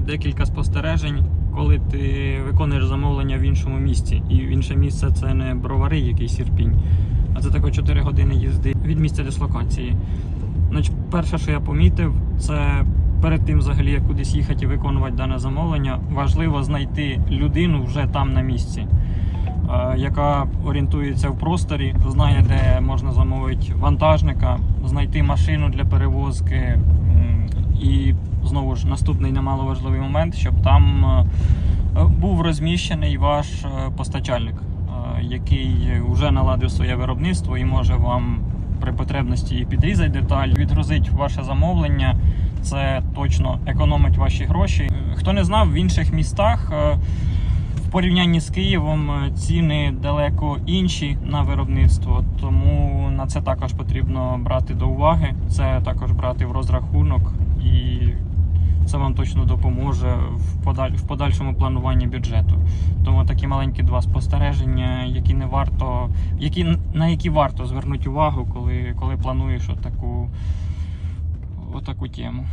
декілька спостережень, коли ти виконуєш замовлення в іншому місці. І в інше місце це не бровари, якийсь ірпінь, а це тако 4 години їзди від місця дислокації. Значить, перше, що я помітив, це перед тим, взагалі, як кудись їхати і виконувати дане замовлення, важливо знайти людину вже там на місці, е, яка орієнтується в просторі, знає, де можна замовити вантажника, знайти машину для перевозки. Знову наступний немаловажливий момент, щоб там е, був розміщений ваш е, постачальник, е, який вже наладив своє виробництво і може вам при потребності підрізати деталь, відгрузить ваше замовлення. Це точно економить ваші гроші. Е, Хто не знав, в інших містах е, в порівнянні з Києвом е, ціни далеко інші на виробництво, тому на це також потрібно брати до уваги. Це також брати в розрахунок, і це вам точно допоможе в, подаль... в подальшому плануванні бюджету. Тому такі маленькі два спостереження, які не варто, які на які варто звернути увагу, коли, коли плануєш отаку, отаку тему.